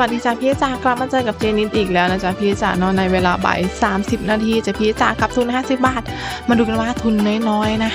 วัสดีจ้าพี่จ๋ากลับมาเจอกับเจนิดอีกแล้วนะจ๊ะพี่จ๋านอนในเวลาบ่าย30นาทีจะพี่จ๋ากับทุน50บาท มาดูกันว่าทุนน้อยๆนะ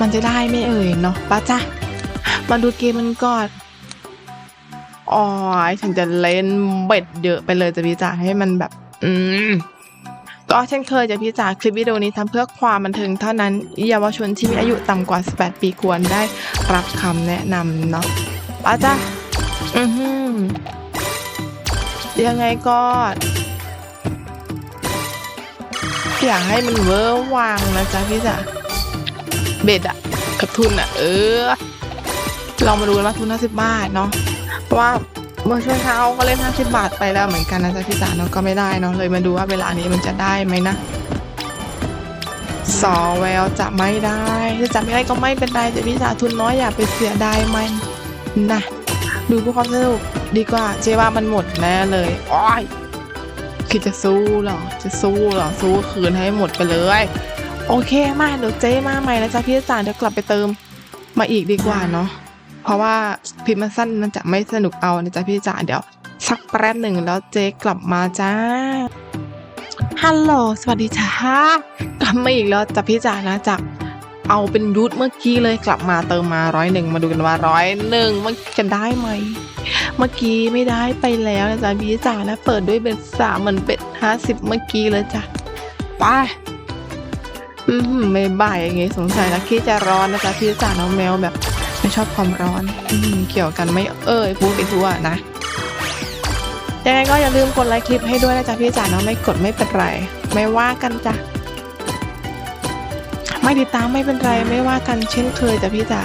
มันจะได้ไม่เอ่ยเนาะป้าจ้ามาดูเกมมันก่อนอ๋อฉันจะเล่นเบ็ดเยอะไปเลยจ้ะพี่จ๋าให้มันแบบ อืมก็เช่นเคยจะพี่จ๋าคลิปวิดีโอนี้ทำเพื่อความบันเทิงเท่านั้นเยาวชนที่มีอายุต่ำกว่า 18 ปีควรได้รับคำแนะนำเนาะป้าจ้าอือหือ ยังไงก็อยากให้มันเวอร์วางนะจ๊ะพี่จ๋าเบ็ดอะกับทุนอะเออลองมาดูนว่าทุน50บาทเนาะเพราะว่าเมื่อช่วงเช้าก็เล่น50บาทไปแล้วเหมือนกันนะจ๊ะพี่จ๋าเนาะก็ไม่ได้เนาะเลยมาดูว่าเวลานี้มันจะได้ไหมนะสอแววจะไม่ได้ถ้าจะไม่ได้ก็ไม่เป็นไรจ้ะพี่จ๋าทุนน้อยอย่าไปเสียดายมันนะดูเพื่อความสนุก ดีกว่าเจว่ามันหมดแน่เลยอ้อยคิดจะสู้เหรอ จะสู้เหรอ สู้คืนให้หมดไปเลย โอเคมาเดี๋ยวเจ๊มาใหม่นะจ๊ะพี่จ๋าเดี๋ยวกลับไปเติมมาอีกดีกว่าเนาะ เพราะว่าคลิปมันสั้นมันจะไม่สนุกเอานะจ๊ะพี่จ๋าเดี๋ยวสักแป๊บหนึ่งแล้วเจ๊กลับมาจ้า ฮัลโหลสวัสดีจ้ากลับมาอีกแล้วจ้ะพี่จ๋านะจากเอาเป็นยุทธเมื่อกี้เลยกลับมาเติมมาร้อยหนึ่งมาดูกันว่าร้อยหนึ่งมันจะได้ไหม เมื่อกี้ไม่ได้ไปแล้วนะจ๊ะพี่จ๋านะ เปิดด้วยเบ็ดสามเหมือนเป็ดห้าสิบเมื่อกี้เลยจ้ะไปอืมไม่บ่ายอย่างงี้สงสัยลักกี้จะร้อนนะจ๊ะพี่จ๋าน้องแมวแบบ ไม่ชอบความร้อน อืมเกี่ยวกันไม่เอ่ยพูดไปทั่วนะยังไงก็อย่าลืมกดไลค์คลิปให้ด้วยนะจ๊ะพี่จ๋าเนาะไม่กดไม่เป็นไร ไม่ว่ากันจ้ะไม่ติดตามไม่เป็นไรไม่ว่ากันเช่นเคยจ้ะพี่จ๋า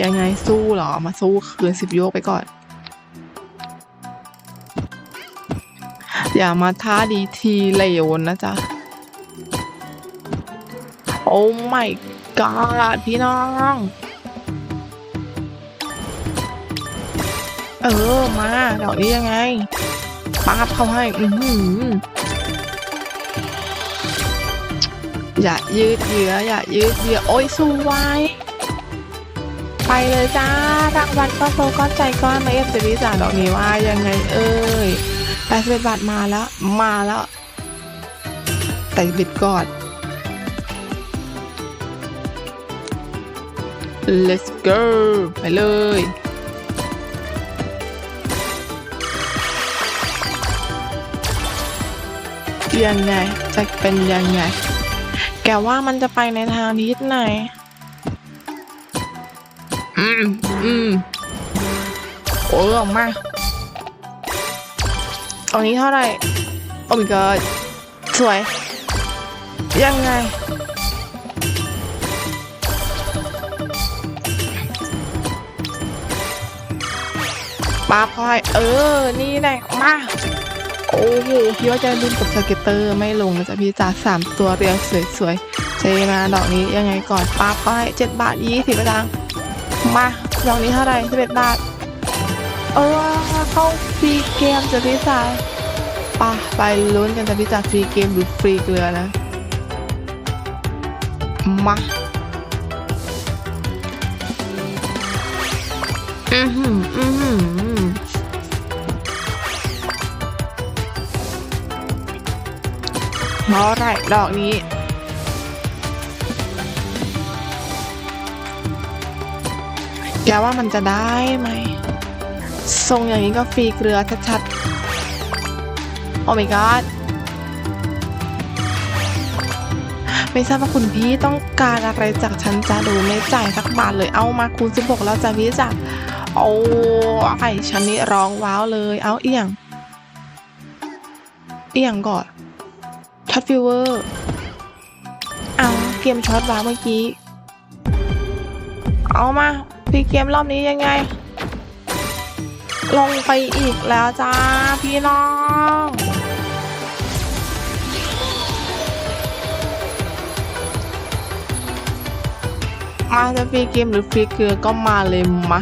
ยังไงสู้หรอ มาสู้คืนสิบโยกไปก่อน อย่ามาท้าดีทีเลวนะจ๊ะ โอ้ไม่กอดพี่น้อง เออ มาดอกนี้ยังไงปาบเข้าให้ อืออย่ายืดเยื้ออย่ายืดเยื้อโอ้ยสู้ไว้ ไปเลยจ้ารางวัลก้อนโตก้อนใจก้อนมาเอฟซีรีสาดอกนี้ว่ายังไงเอ่ยแปดสิบเอ็ดบาทมาแล้ว มาแล้วแต่บิดก่อน let's go ไปเลยยังไงจะเป็นยังไง แกว่ามันจะไปในทางทิศไหน อืมอืมโอ้ยออกมาตรงนี้เท่าไหร่โอ้ my god สวย ยังไง ปลาพลอย เออ นี่แหละมา โอ้โหพี่ว่าจะลืมกับสเก็ตเตอร์ไม่ลงนะจ๊ะพี่จ๋าสามตัวเรียงสวยๆเจมาดอกนี้ยังไงก่อนป้าก็ให้เจ็ดบาทยี่สิบตังค์ มาดอกนี้เท่าไหร่สิบเอ็ดบาท เออเข้าฟรีเกมจะพี่จ๋าป่ะไปลุ้นกันจะพี่จ๋าฟรีเกมหรือฟรีเกลือนะ มาอือหืออือหือเพราอะไรดอกนี้ แกว่ามันจะได้ไหม ทรงอย่างนี้ก็ฟรีเกลือชัดๆ โอ้ my god ไม่ทราบว่าคุณพี่ต้องการอะไรจากฉันจ้าดูไม่จ่ายสักบาทเลย เอามาคูณ16แล้วจ้ะพี่จ้ะโอ้ไอฉันนี่ร้องว้าวเลย เอาเอียง เอียงก่อนช็อตฟิวเวอร์ เอาเกมช็อตวาเมื่อกี้ เอามา พี่เกมรอบนี้ยังไง ลงไปอีกแล้วจ้า พี่น้องมาจะฟรีเกมหรือฟรีเกลือก็มาเลยมา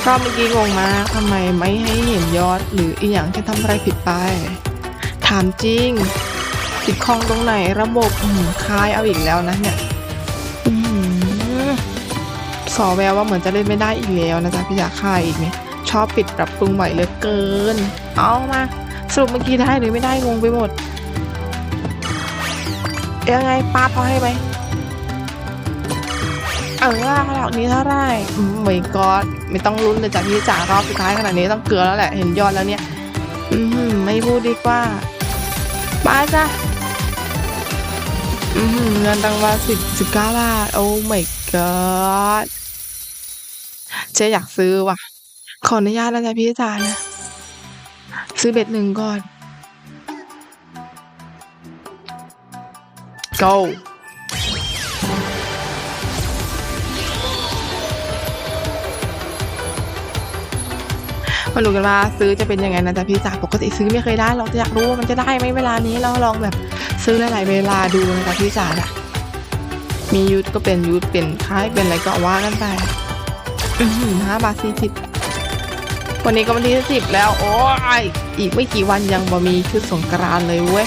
เพราะเมื่อกี้งงมาทำไมไม่ให้เห็นยอดหรืออีกอย่างที่ทำอะไรผิดไป ถามจริงติดข้องตรงไหนระบบคลายเอาอีกแล้วนะเนี่ย สอแววว่าเหมือนจะเล่นไม่ได้อีกแล้วนะจ๊ะพี่จ๋าค่ายอีกเนี่ยชอบปิดปรับปรุงใหม่เหลือเกิน เอามาสรุปเมื่อกี้ได้หรือไม่ได้งงไปหมด ยังไงป้าพอให้ไหมเออขนาดนี้เท่าไร่อืมไม่กอดไม่ต้องลุ้นเลยจากพี่จ๋ารอบสุดท้ายขนาดนี้ต้องเกลือแล้วแหละเห็นยอดแล้วเนี่ย อืมไม่พูดดีกว่าป้าจ้ะอืมเงินรางวัลสิบสิบเก้าบาทโอ้ไม่กอด เจ๊อยากซื้อว่ะ ขออนุญาตนะจ๊ะพี่จ๋านะซื้อเบ็ดหนึ่งก่อน go มาดูกันว่าซื้อจะเป็นยังไงนะจ๊ะพี่จ๋าปกติซื้อไม่เคยได้เราจะอยากรู้ว่ามันจะได้ไหมเวลานี้เราลองแบบซื้อหลายๆเวลาดูนะจ๊ะพี่จ๋านะมียูทก็เป็นยูทเป็นค่ายเป็นอะไรก็ว่ากันไป อือหือห้าบาทสี่สิบวันนี้ก็วันที่สิบแล้ว โอ้ยอีกไม่กี่วันยังบ่มีชุดสงกรานเลยเว้ย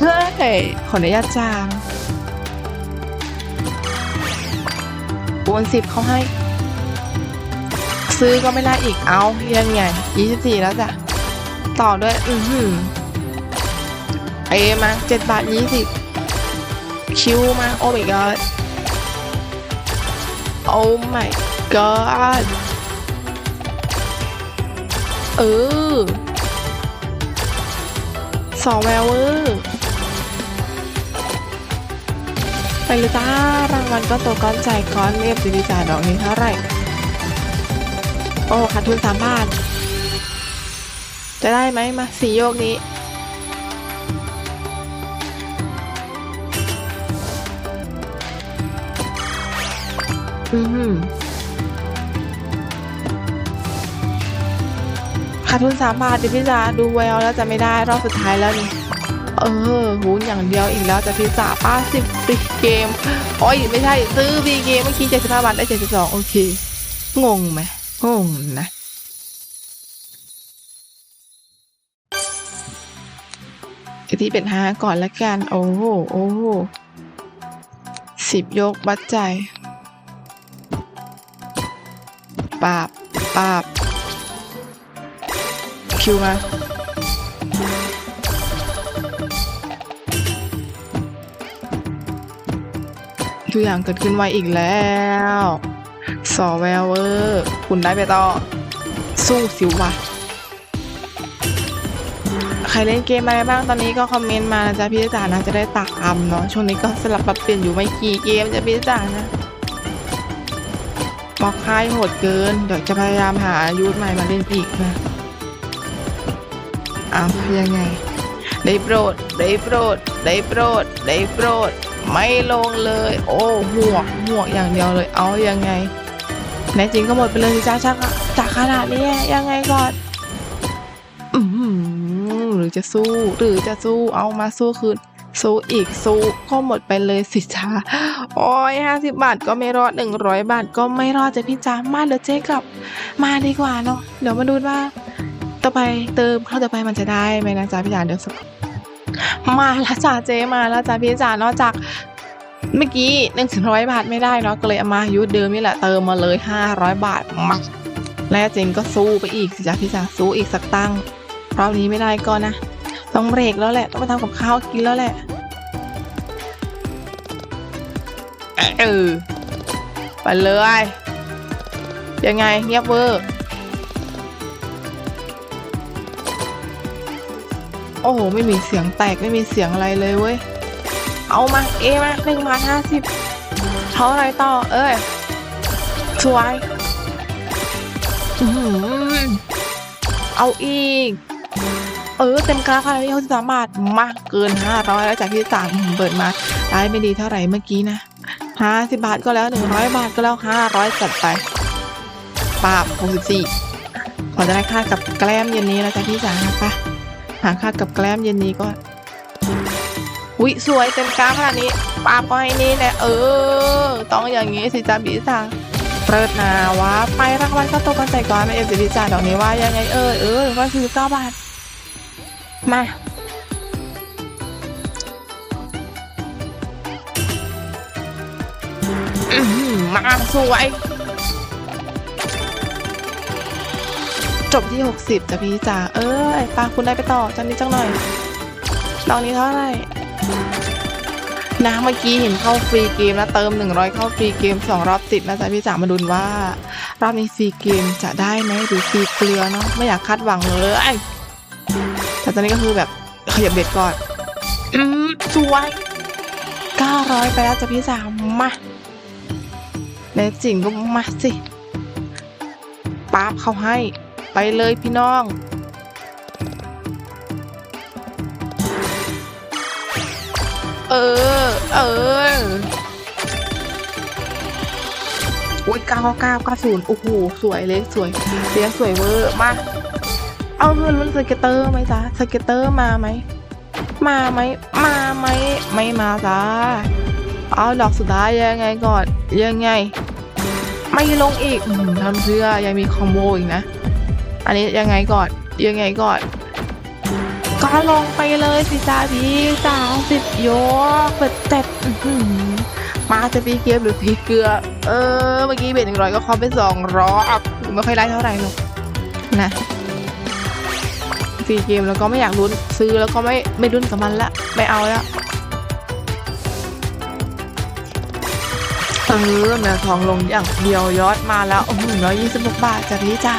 เฮ้ยขออนุญาตจางโอนสิบเขาให้ ซื้อก็ไม่ได้อีกเอายังไงยี่สิบสี่แล้วจ้ะ ต่อด้วย อือหือเอมาเจ็ดบาทยี่สิบ คิวมาโอ้ my god โอ้ my god เออสองแววเวอร์ไปเลยจ้ารางวัลก็ตัวก้อนใจก้อนเรียบสิริจ่าดอกนี้เท่าไหร่ โอ้ขาดทุนสามบาท จะได้ไหมมาสีโยกนี้ ขาดทุนสามบาทดิพี่จ๋าดูแววแล้วจะไม่ได้รอบสุดท้ายแล้วนี่ เออหูอย่างเดียวอีกแล้วจะพี่จ๋าป้าสิบปีเกมโอ้ยไม่ใช่ ซื้อบีเกมเมื่อกี้เจ็ดสิบห้าบาทได้เจ็ดสิบสองโอเค งงไหมงงนะไอที่เป็นห้าก่อนละกัน โอ้โหโอ้โหสิบยกบัดใจ ปาบปาบคิวมาทุกอย่างเกิดขึ้นไวอีกแล้วสอแววเวอร์คุณได้ไปต่อ สู้สิวะใครเล่นเกมอะไรบ้างตอนนี้ก็คอมเมนต์มานะจ๊ะพี่จ๋านะจะได้ตามเนาะช่วงนี้ก็สลับปรับเปลี่ยนอยู่ไม่กี่เกมจ้ะพี่จ๋านะ บอกค่ายโหดเกิน เดี๋ยวจะพยายามหายูทใหม่มาเล่นอีกนะอ้าวยังไง ได้โปรด ได้โปรด ได้โปรด ได้โปรด ไม่ลงเลย โอ้ห่วงห่วงอย่างเดียวเลย เอายังไงแน่จริงก็หมดไปเลยจ้าชักจากขนาดนี้ยังไงก่อนอืมหรือจะสู้ หรือจะสู้ เอามาสู้คืน สู้อีกสู้ก็หมดไปเลยสิจ้าโอ้ยห้าสิบบาทก็ไม่รอดหนึ่งร้อยบาทก็ไม่รอดจะพี่จ้ามาเดี๋ยวเจ๊กลับมาดีกว่าเนาะเดี๋ยวมาดูว่าต่อไปเติมเข้าต่อไปมันจะได้ไหมนะจ๊ะพี่จ๋าเดี๋ยวสักมาแล้วจ้าเจ๊มาแล้วจ้าพี่จ๋านอกจากเมื่อกี้หนึ่งร้อยบาทไม่ได้เนาะก็เลยเอามายุดเดิมนี่แหละเติมมาเลยห้าร้อยบาทมาแล้วเจงก็สู้ไปอีกสิจ้าพี่จ๋าสู้อีกสักตั้งรอบนี้ไม่ได้ก็นะ ต้องเบรกแล้วแหละ ต้องไปทำกับข้าวกินแล้วแหละ เออ ไปเลย ยังไงเงียบเวอร์ โอ้โห ไม่มีเสียงแตก ไม่มีเสียงอะไรเลยเว้ย เอามา เอมาหนึ่งบาทห้าสิบเท่าไรต่อ เอ้ยสวยเอาอีก เออเต็มกราฟขนาดนี้เขาสามบาทมากเกินห้าร้อยแล้วจากที่สามเปิดมาได้ไม่ดีเท่าไหร่เมื่อกี้นะห้าสิบบาทก็แล้วหนึ่งร้อยบาทก็แล้วห้าร้อยจัดไปปาบหกสิบสี่ขอจะได้ค่ากับแกล้มเย็นนี้แล้วจ้ะพี่จานะคะหาค่ากับแกล้มเย็นนี้ก็อุ๊ยสวยเต็มกราฟขนาดนี้ปาไปนี่แหละเออ ต้องอย่างนี้สิจ้าบีจ๋าเปิดนาวะไปรางวัลก็ตกกันใส่ก่อนไม่เอฟซีบีจ๋าดอกนี้ว่ายังไงเออเออว่าคือเก้าบาท มาอมาสวย จบที่ 60จ้ะพี่จ๋าเอ้ยปาคุณได้ไปต่อจันนี้จังหน่อยดอกนี้เท่าไหร่นะเมื่อกี้เห็นเข้าฟรีเกมแล้วเติม 100 เข้าฟรีเกม 2 รอบติดนะจ๊ะพี่จ๋ามาดูว่ารอบนี้ฟรีเกมจะได้ไหมหรือฟรีเกลือเนาะไม่อยากคาดหวังเลย แต่ตอนนี้ก็คือแบบขยับเบ็ดก่อน อืมสวย900ไปแล้วจ้ะพี่จ๋ามาในจริงก็มาสิป๊าบเขาให้ไปเลยพี่น้องเออ เอออุ้ยเก้าเก้าเก้าศูนย์โอ้โห สวยเลยสวยเสียสวยเวอร์ มา เอาเงินรุ่นสเก็ตเตอร์ไหมจ๊ะสเก็ตเตอร์มาไหม มาไหม มาไหม ไม่มาจ้าเอาดอกสุดท้ายยังไงก่อน ยังไง ไม่ลงอีกทำเพื่อยังมีคอมโบอีกนะ อันนี้ยังไงก่อน ยังไงก่อน ก็ลงไปเลยสิจ้าพี่สาวสิบโยเปิดเต็ดมาจะพีเกียบหรือพีเกลือ เออ เมื่อกี้เบ็ดหนึ่งร้อยก็คอมไปสองร้อยไม่ค่อยได้เท่าไหร่หรอกนะ ฟรีเกมแล้วก็ไม่อยากลุ้นซื้อแล้วก็ไม่ไม่ลุ้นกับมันละไม่เอาล้วเออแมวทองลงอย่างเดียวยอดมาแล้วโอ้โหร้อยยี่สิบหกบาทจ้ะพี่จ้า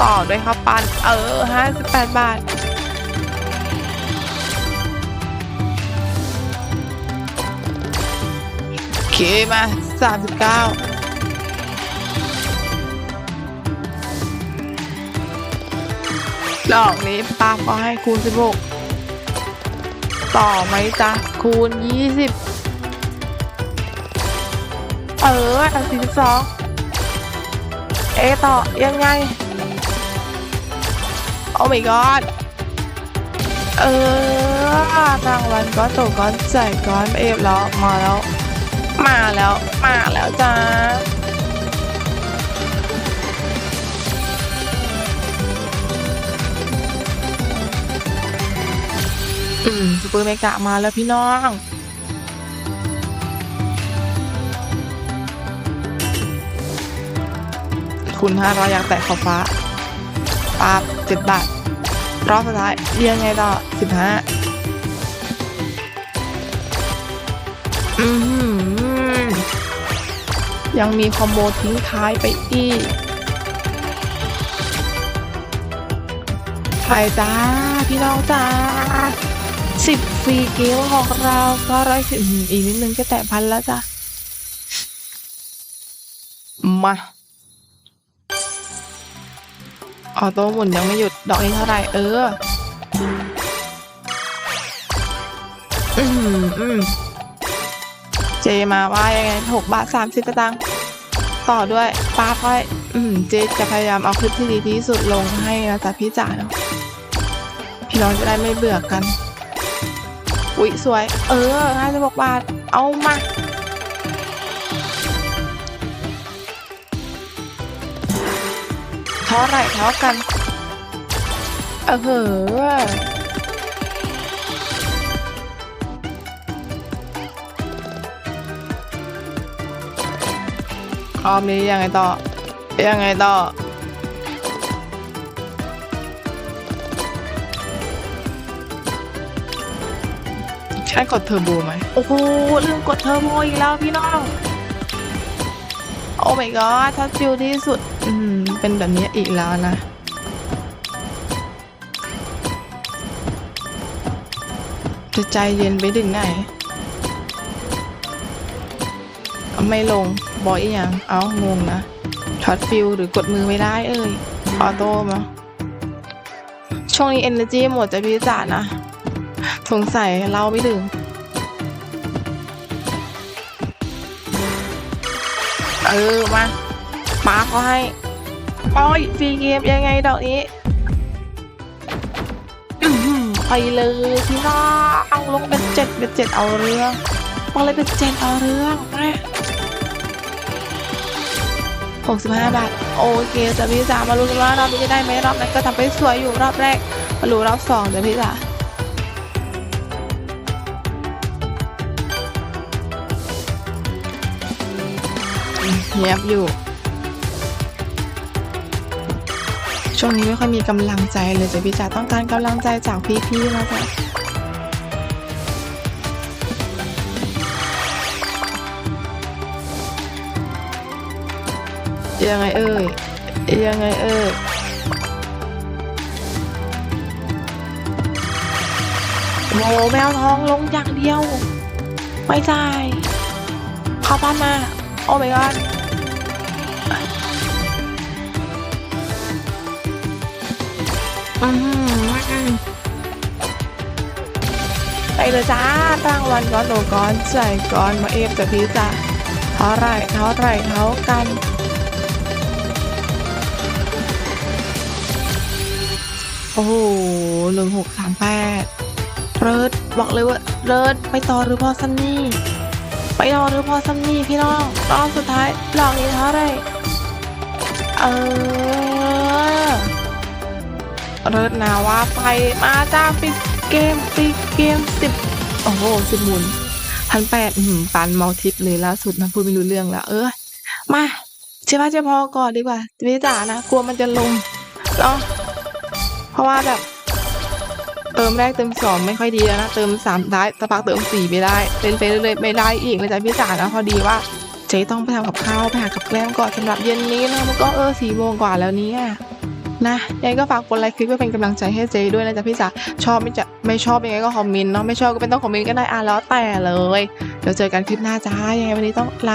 ต่อด้วยข้าวปั้นเออห้าสิบแปดบาทโอเคมาสามสิบเก้า ดอกนี้ปาล์มก็ให้คูณสิบหกต่อไหมจ๊ะ คูณยี่สิบเออสี่สิบสองเอต่อ ยังไง โอ้ my god เออรางวัลก็ตกก้อนใส่ก้อนเอฟแล้ว มาแล้ว มาแล้ว มาแล้วจ้า ซูเปอร์เมกะมาแล้วพี่น้องคุณห้าร้อยอยากแตะขอบฟ้าปาบเจ็ดบาท รอบสุดท้ายเรียงไงต่อสิบห้าอือหือยังมีคอมโบทิ้งท้ายไปอีกไปจ้า พี่น้องจ้า สิบฟรีเกมของเราก็ร้อยสิบอีกนิดนึงจะแตะพันแล้วจ้ะ มาออโต้หมุนยังไม่หยุดดอกนี้เท่าไหร่เออ อืมอืมเจมาว่ายังไงหกบาทสามสิบตัง ต่อด้วยป้าค่อยอืมเจจะพยายามเอาคลิปที่ดีที่สุดลงให้นะจ๊ะพี่จ๋าเนาะพี่น้องจะได้ไม่เบื่อกัน อุ๊ยสวย เออห้าสิบหกบาท เอามา เท่าไหร่เท่ากัน เออเหอะรอบนี้ยังไงต่อ ยังไงต่อ ใช่กดเทอร์โบไหมโอ้โหลืมกดเทอร์โบอีกแล้วพี่น้อง โอ้ my god ถ้าจิวที่สุด อืม เป็นแบบนี้อีกแล้วนะจะใจเย็นไปถึงไหนไม่ลงบอยอีหยังเอางงนะช็อตฟิลหรือกดมือไม่ได้เอ่ยออโต้มาช่วงนี้ energy หมดจะพี่จ๋านะส งสัยเราไม่ถึงเออมามาเขาให้โอ้ยฟรีเกมยังไงดอกนี้ไปเลยพี่น้องเอาลงเป็นเจ็ดเป็นเจ็ดเอาเรื่องเอาเลยเป็นเจ็ดเอาเรื่องมาหกสิบห้าบาท โอเคจะพี่จ๋ามาลุ้นกันว่ารอบนี้จะได้ไหมรอบนั้นก็ทำไปสวยอยู่รอบแรกมาลุ้นรอบสองจะพี่จ๋า เงียบอยู่ ช่วงนี้ไม่ค่อยมีกำลังใจเลยจ้ะพี่จ๋าต้องการกำลังใจจากพี่ๆนะจ๊ะยังไงเอ่ยยังไงเอ่ยโมแมวท้องลงอย่างเดียว ไม่ใจเข้าบ้านมา โอ้ my god อืมไปเลยจ้าตั้งวันก่อนโลก่อนใจก่อนมาเอฟจากพี่จ้าเท่าไหรเท่าไหรเท่ากันโอ้โหหนึ่งหกสามแปดเริดบอกเลยว่าเริดไปต่อหรือพอซันนี่ ไปต่อหรือพอซันนี่พี่น้องรอบสุดท้ายลองนี้เท่าไรเออ เริดนาว่าไปมาจ้าปิดเกมปิดเกมสิบโอ้โหสิบหมุนพันแปดปันเมาทิปเลยล่าสุดนะพูดไม่รู้เรื่องแล้วเออมาเชื่อว่าจะพอก่อนดีกว่าวิจานะกลัวมันจะลงเนาะเพราะว่าแบบ เติมแรกเติมสองไม่ค่อยดีแล้วนะเติมสามได้สักพักเติมสี่ไม่ได้เล่นไปเรื่อยๆไม่ได้อีกเลยจ้ะพี่จ๋านะพอดีว่าเจ๊ต้องไปทำกับข้าวไปหากับแกล้มก่อนสำหรับเย็นนี้นะมันก็เออสี่โมงกว่าแล้วเนี่ย นะยังไงก็ฝากกดไลค์คลิปเพื่อเป็นกำลังใจให้เจด้วยนะจ๊ะพี่จ๋าชอบไม่จะไม่ชอบยังไงก็คอมเมนต์เนาะไม่ชอบก็ไม่ต้องคอมเมนต์ก็ได้อะแล้วแต่เลยเดี๋ยวเจอกันคลิปหน้าจ้ายังไงวันนี้ต้องลา